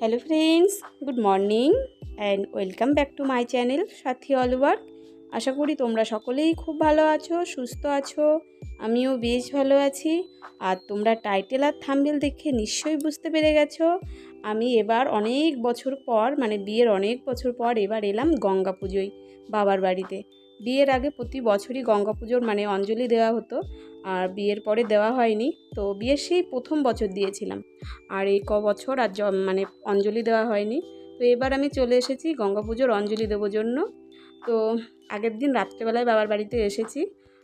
Hello friends good morning and welcome back to my channel Sathi all work আশা করি তোমরা সকলেই খুব ভালো আছো, সুস্থ আছো, আমিও বেশ ভালো আছি। আর তোমরা টাইটেল আর থাম্বেল দেখে নিশ্চয়ই বুঝতে পেরে গেছো। আমি এবার অনেক বছর পর মানে বিয়ের অনেক বছর পর এবার এলাম গঙ্গা পুজোয় বাবার বাড়িতে। বিয়ের আগে প্রতি বছরই গঙ্গা পুজোর মানে অঞ্জলি দেওয়া হতো। আর বিয়ের পরে দেওয়া হয়নি। তো বিয়ের সেই প্রথম বছর দিয়েছিলাম। আর এই ক বছর আর মানে অঞ্জলি দেওয়া হয়নি। তো এবার আমি চলে এসেছি গঙ্গা পুজোর অঞ্জলি দেওয়ার জন্য। তো আগের দিন রাত্রেবেলায় বাবার বাড়িতে এসেছি।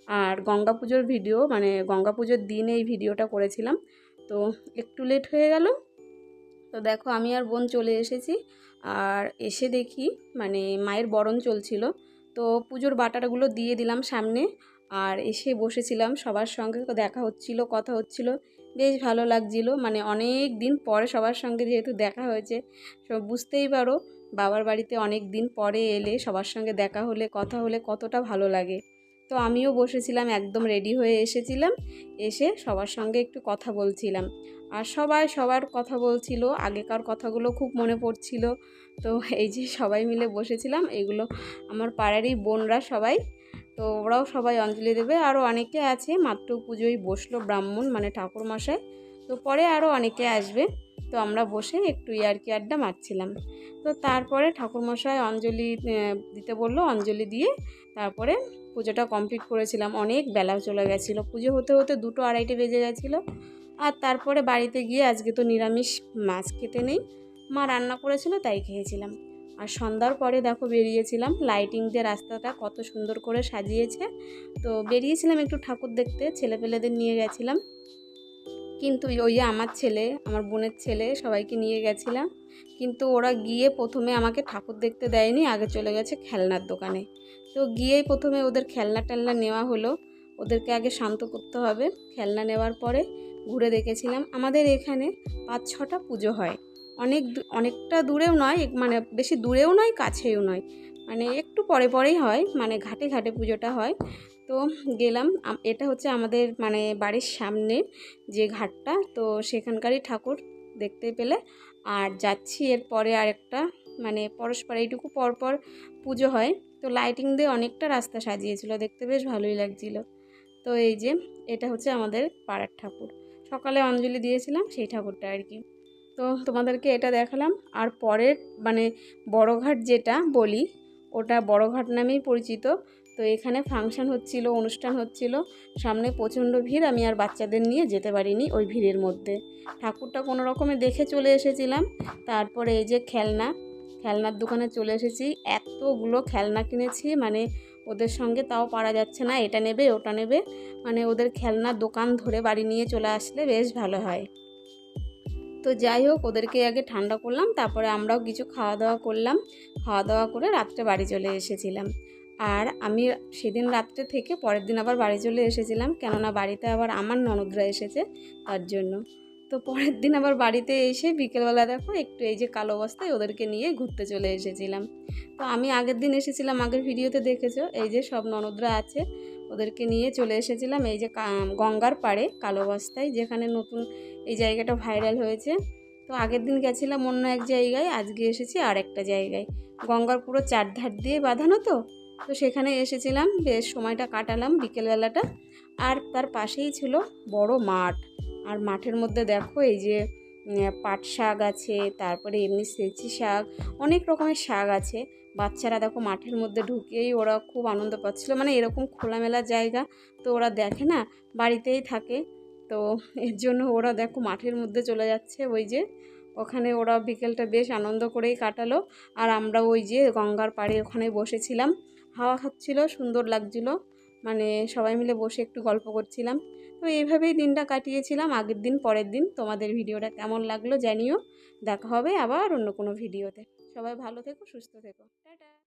আর গঙ্গা পুজোর ভিডিও মানে গঙ্গা পুজোর দিন এই ভিডিওটা করেছিলাম। তো একটু লেট হয়ে গেল। তো দেখো আমি আর বোন চলে এসেছি। আর এসে দেখি মানে মায়ের বরণ চলছিল। তো পুজোর বাটারগুলো দিয়ে দিলাম সামনে। আর এসে বসেছিলাম সবার সঙ্গে দেখা হচ্ছিল, কথা হচ্ছিল। বেশ ভালো লাগছিল মানে অনেক দিন পরে সবার সঙ্গে যেহেতু দেখা হয়েছে, সব বুঝতেই পারো, বাবার বাড়িতে অনেক দিন পরে এলে সবার সঙ্গে দেখা হলে, কথা হলে কতটা ভালো লাগে। তো আমিও বসেছিলাম, একদম রেডি হয়ে এসেছিলাম, এসে সবার সঙ্গে একটু কথা বলছিলাম। আর সবাই সবার কথা বলছিল, আগেকার কথাগুলো খুব মনে পড়ছিল। তো এই যে সবাই মিলে বসেছিলাম, এগুলো আমার পাড়ারই বোনরা সবাই তো ওরাও সবাই অঞ্জলি দেবে। আরও অনেকে আছে, মাত্র পুজোয় বসল ব্রাহ্মণ মানে ঠাকুর মশাই তো পরে আরও অনেকে আসবে। তো আমরা বসে একটু ইয়ার্কি আড্ডা মারছিলাম। তো তারপরে ঠাকুরমশাই অঞ্জলি দিতে বলল, অঞ্জলি দিয়ে তারপরে পুজোটা কমপ্লিট করেছিলাম। অনেক বেলা চলে গেছিল। পুজো হতে হতে দুটো আড়াইটে বেজে গেছিল। আর তারপরে বাড়িতে গিয়ে আজকে তো নিরামিষ, মাছ খেতে নেই। মা রান্না করেছিল, তাই খেয়েছিলাম। আর সন্ধ্যার পরে দেখো বেরিয়েছিলাম। লাইটিং দিয়ে রাস্তাটা কত সুন্দর করে সাজিয়েছে। তো বেরিয়েছিলাম একটু ঠাকুর দেখতে, ছেলেপেলেদের নিয়ে গেছিলাম। কিন্তু ওই যে আমার ছেলে, আমার বোনের ছেলে সবাইকে নিয়ে গেছিলাম। কিন্তু ওরা গিয়ে প্রথমে আমাকে ঠাকুর দেখতে দেয়নি, আগে চলে গেছে খেলনার দোকানে। তো গিয়েই প্রথমে ওদের খেলনা টেলনা নেওয়া হলো। ওদেরকে আগে শান্ত করতে হবে। খেলনা নেওয়ার পরে ঘুরে দেখেছিলাম। আমাদের এখানে পাঁচ ছটা পুজো হয়। অনেক অনেকটা দূরেও নয় মানে বেশি দূরেও নয়, কাছেও নয়। মানে একটু পরে পরেই হয় মানে ঘাটে ঘাটে পুজোটা হয়। তো গেলাম এটা হচ্ছে আমাদের মানে বাড়ির সামনে যে ঘাটটা, তো সেখানকারই ঠাকুর দেখতে পেলে। আর যাচ্ছি এরপরে আরেকটা মানে পরস্পর এইটুকু পরপর পুজো হয়। তো লাইটিং দিয়ে অনেকটা রাস্তা সাজিয়েছিল, দেখতে বেশ ভালোই লাগছিল। তো এই যে, এটা হচ্ছে আমাদের পাড়ার ঠাকুর। সকালে অঞ্জলি দিয়েছিলাম, সেই ঠাকুরটা আর কি। তো তোমাদেরকে এটা দেখালাম। আর পরের মানে বড়ঘাট যেটা বলি, ওটা বড়ঘাট নামেই পরিচিত। তো এখানে ফাংশন হচ্ছিল, অনুষ্ঠান হচ্ছিল। সামনে প্রচণ্ড ভিড়, আমি আর বাচ্চাদের নিয়ে যেতে পারিনি ওই ভিড়ের মধ্যে। ঠাকুরটা কোনো রকমে দেখে চলে এসেছিলাম। তারপরে এই যে খেলনা, খেলনার দোকানে চলে এসেছি। এতগুলো খেলনা কিনেছি মানে ওদের সঙ্গে তাও পারা যাচ্ছে না, এটা নেবে, ওটা নেবে। মানে ওদের খেলনার দোকান ধরে বাড়ি নিয়ে চলে আসলে বেশ ভালো হয়। তো যাই হোক, ওদেরকে আগে ঠান্ডা করলাম, তারপরে আমরাও কিছু খাওয়া দাওয়া করলাম। খাওয়া দাওয়া করে রাত্রে বাড়ি চলে এসেছিলাম। আর আমি সেদিন রাত্রে থেকে পরের দিন আবার বাড়ি চলে এসেছিলাম, কেননা বাড়িতে আবার আমার ননদরা এসেছে তার জন্য। তো পরের দিন আবার বাড়িতে এসে বিকেলবেলা দেখো, একটু এই যে কালো অবস্থায় ওদেরকে নিয়ে ঘুরতে চলে এসেছিলাম। তো আমি আগের দিন এসেছিলাম, আগের ভিডিওতে দেখেছ, এই যে সব ননদরা আছে। ওদেরকে নিয়ে চলে এসেছিলাম এই যে গঙ্গার পাড়ে, কালো বস্তায়, যেখানে নতুন এই জায়গাটা ভাইরাল হয়েছে। তো আগের দিন গেছিলাম অন্য এক জায়গায়, আজকে এসেছি আর একটা জায়গায়। গঙ্গার পুরো চারধার দিয়ে বাঁধানো তো তো সেখানে এসেছিলাম, বেশ সময়টা কাটালাম বিকেলবেলাটা। আর তার পাশেই ছিল বড় মাঠ। আর মাঠের মধ্যে দেখো এই যে পাট শাক আছে, তারপরে এমনি সেচি শাক, অনেক রকমের শাক আছে। বাচ্চারা দেখো মাঠের মধ্যে ঢুকেই ওরা খুব আনন্দ পাচ্ছিলো। মানে এরকম খোলামেলা জায়গা তো ওরা দেখে না, বাড়িতেই থাকে। তো এর জন্য ওরা দেখো মাঠের মধ্যে চলে যাচ্ছে। ওই যে ওখানে ওরা বিকেলটা বেশ আনন্দ করেই কাটালো। আর আমরা ওই যে গঙ্গার পাড়ে ওখানে বসেছিলাম। হাওয়া খাচ্ছিল, সুন্দর লাগছিল। মানে সবাই মিলে বসে একটু গল্প করছিলাম। তো এইভাবেই দিনটা কাটিয়েছিলাম। আগের দিন, পরের দিন। তোমাদের ভিডিওটা কেমন লাগল জানিও। দেখা হবে আবার অন্য কোনো ভিডিওতে। সবাই ভালো থেকো, সুস্থ থেকো। টাটা।